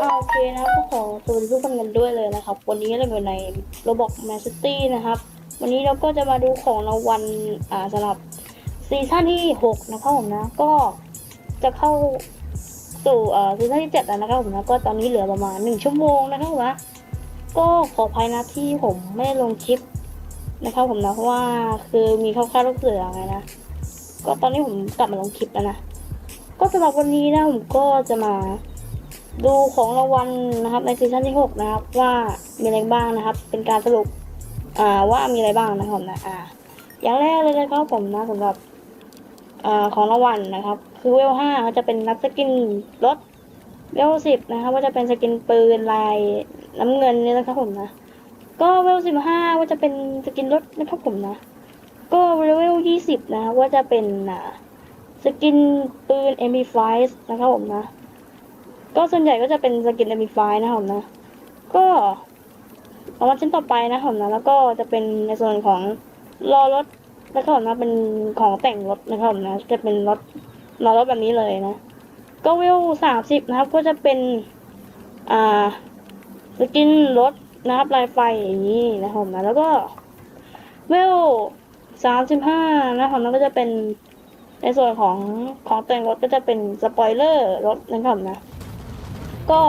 อ่าโอเคนะก็ขอสวัสดีทุกคนกันด้วยเลยนะครับ วันนี้เราอยู่ใน Roblox Man City นะครับ วันนี้เราก็จะมาดูของรางวัลอ่าสำหรับซีซั่นที่ 6 นะครับผมนะ ก็จะเข้าสู่อ่าซีซั่นที่ 7 แล้วนะครับผมนะ ก็ตอนนี้เหลือประมาณ 1 ชั่วโมงนะครับผมนะ ก็ขออภัยนะที่ผมไม่ลงคลิปนะครับผมนะ เพราะว่าคือมีเข้าค่ายลูกเสือไงนะ ก็ตอนนี้ผมกลับมาลงคลิปแล้วนะ ก็สำหรับวันนี้นะผมก็จะมา ดูของรางวัลนะครับในซีซั่นที่ 6 นะครับ ว่ามีอะไรบ้างนะครับ เป็นการสรุปอ่าว่ามีอะไรบ้างนะครับนะอ่าอย่างแรกเลยนะครับผมนะสำหรับอ่าของรางวัลนะครับ คือเวลห้าก็จะเป็นนับสกินรถเวลสิบนะครับว่าจะเป็นสกินปืนลายน้ำเงินนี่นะครับผมนะก็เวลสิบห้าว่าจะเป็นสกินรถนะครับผมนะ ก็เวลยี่สิบนะครับว่าจะเป็นอ่าสกินปืน MP5 นะครับผมนะ ก็ส่วนใหญ่ก็จะเป็นสกิน MP5 นะครับผมนะ ก็เอามาชิ้นต่อไปนะครับผมนะ แล้วก็จะเป็นในส่วนของล้อรถนะครับผมนะเป็นของแต่งรถนะครับผมนะ จะเป็นรถล้อรถแบบนี้เลยนะ ก็เวลสามสิบนะครับ ก็จะเป็นอ่าสกินรถนะครับลายไฟอย่างนี้นะครับผมนะ แล้วก็เวลสามสิบห้านะครับผมนะก็จะเป็นในส่วนของของแต่งรถก็จะเป็นสปอยเลอร์รถนะครับผมนะ ก็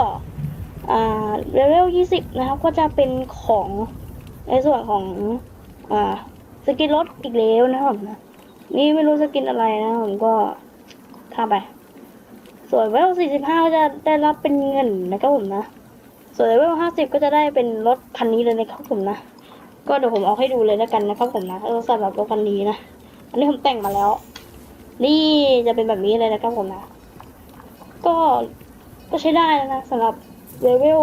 เลเวล 20 นะครับ ก็จะเป็นของในส่วนของอสกินรถอีกแล้วนะครับนะนี่ไม่รู้สกินอะไรนะผมก็ข้าไป ส่วนเลเวล 45 ก็จะได้รับเป็นเงินนะครับผมนะ ส่วนเลเวล 50 ก็จะได้เป็นรถคันนี้เลยนะครับผมนะ ก็เดี๋ยวผมเอาให้ดูเลยแล้วกันนะครับผมนะเออสำหรับรถคันนี้นะ อันนี้ผมแต่งมาแล้ว นี่จะเป็นแบบนี้เลยนะครับผมนะ ก็ ก็ใช้ได้แล้วนะสำหรับเลเวล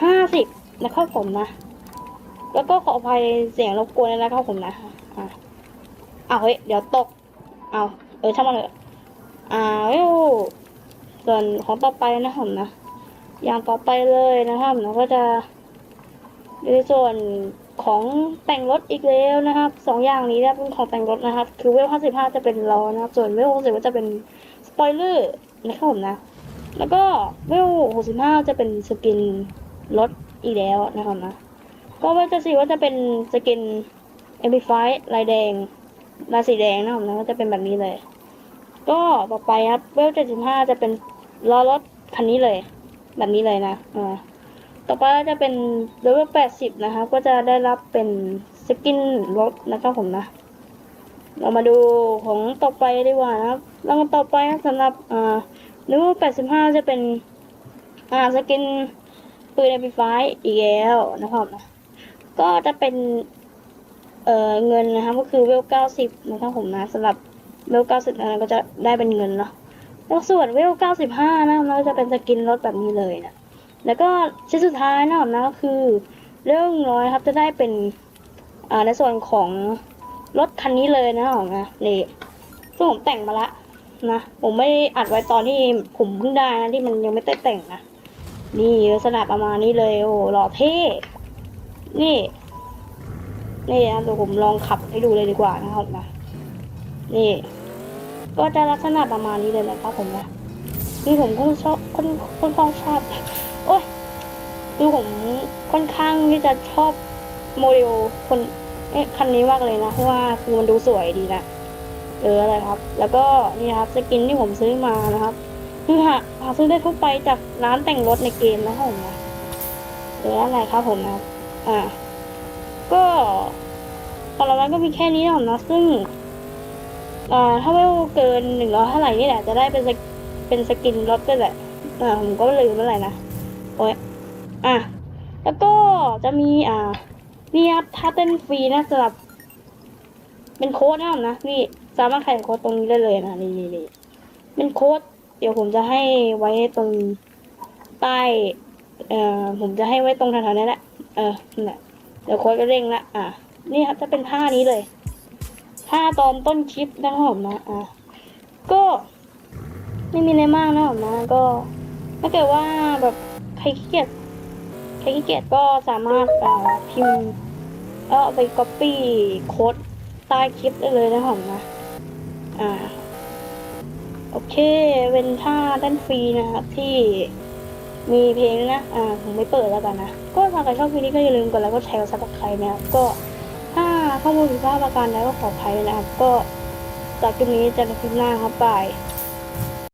ห้าสิบนะครับผมนะ แล้วก็ขออภัยเสียงรบกวนนะครับผมนะอะเอาเฮ้ยเดี๋ยวตก เอาเออช่างมันเลยอ่าวส่วนของต่อไปนะครับผมนะ อย่างต่อไปเลยนะครับนะก็จะในส่วนของแต่งรถอีกแล้วนะครับสองอย่างนี้นะเป็นของแต่งรถนะครับ คือเวลห้าสิบห้าจะเป็นล้อนะครับ ส่วนเวลหกสิบก็จะเป็นสปอยเลอร์นะครับผมนะ แล้วก็เวลหกสิบห้าจะเป็นสกินรถอีกแล้วนะครับนะ ก็เวลจะสีว่าจะเป็นสกิน MP5 ลายแดงลายสีแดงนะครับนะก็จะเป็นแบบนี้เลย ก็ต่อไปครับเวลเจ็ดสิบห้าจะเป็นล้อรถคันนี้เลย แบบนี้เลยนะอ่าต่อไปจะเป็นเลเวลแปดสิบนะครับ ก็จะได้รับเป็นสกินรถนะครับผมนะเรามาดูของต่อไปดีกว่านะครับแล้วก็ต่อไปสำหรับอ่า เลเวล85จะเป็น อ่าสกินปืน MP5 อีกแล้วนะครับนะก็จะเป็น เอ่อเงินนะครับ ก็คือเวล90นะครับผมนะสำหรับเวล90นะก็จะได้เป็นเงินเนาะแล้วส่วนเวล95นะครับนะก็จะเป็นสกินรถแบบนี้เลยนะแล้วก็ชิ้นสุดท้ายนะครับนะก็คือเรื่องน้อยครับจะได้เป็น อ่าในส่วนของรถคันนี้เลยนะครับนะนี่ซึ่งผมแต่งมาละ นะ ผมไม่อัดไว้ตอนที่ผมเพิ่งได้นะที่มันยังไม่ได้แต่งนะ นี่ลักษณะประมาณนี้เลย โอ้โหหล่อเท่นี่ นี่นะเดี๋ยวผมลองขับให้ดูเลยดีกว่านะครับนะ นี่ ก็จะลักษณะประมาณนี้เลยนะครับผมนะนี่ผมก็ชอบค่อนค่อนข้างชอบ โอ้ยคือผมค่อนข้างที่จะชอบโมเดลคนเอ๊ะคันนี้มากเลยนะเพราะว่าคือมันดูสวยดีนะ เอออะไรครับ แล้วก็นี่ครับสกินที่ผมซื้อมานะครับ คือหาหาซื้อได้ทั่วไปจากร้านแต่งรถในเกมนะครับผมนะเอออะไรครับผมนะอ่า ก็ตอนนั้นก็มีแค่นี้นะครับนะซึ่งอ่าถ้าไม่เกินหนึ่งร้อยเท่าไหร่นี่แหละจะได้เป็นเป็นสกินรถก็แหละอ่าผมก็ลืมเมื่อไหร่นะโอ้ยอะแล้วก็จะมีอ่านี่ครับถ้าเต้นฟรีนะสำหรับ เป็นโค้ดนะครับนะนี่สามารถใส่โค้ดตรงนี้ได้เลยนะนี่นี่เป็นโค้ดเดี๋ยวผมจะให้ไว้ตรงใต้เอ่อผมจะให้ไว้ตรงแถวๆนี้แหละเออนั่แหละเดี๋ยวโค้ดก็เร่งละอะนี่ครับจะเป็นท่านี้เลยท่าตอนต้นคลิปนะครับผมนะอะก็ไม่มีอะไรมากนะครับผมนะก็ถ้าเกิดว่าแบบใครขี้เกียจใครขี้เกียจก็สามารถอ่าพิมพ์เอาไปก๊อปปี้โค้ด ใต้คลิปได้เลยนะผมนะ อ่า โอเค เป็นท่าด้านฟรีนะครับที่มีเพลงนะ อ่า ผมไม่เปิดแล้วกันนะ ก็ถ้าใครชอบคลิปนี้ก็อย่าลืมกดไลค์กดแชร์กดซับสไครต์นะครับ ก็ถ้าข้อมูลผิดพลาดประการใดก็ขออภัยด้วยนะครับ ก็จากคลิปนี้เจอกันคลิปหน้าครับบาย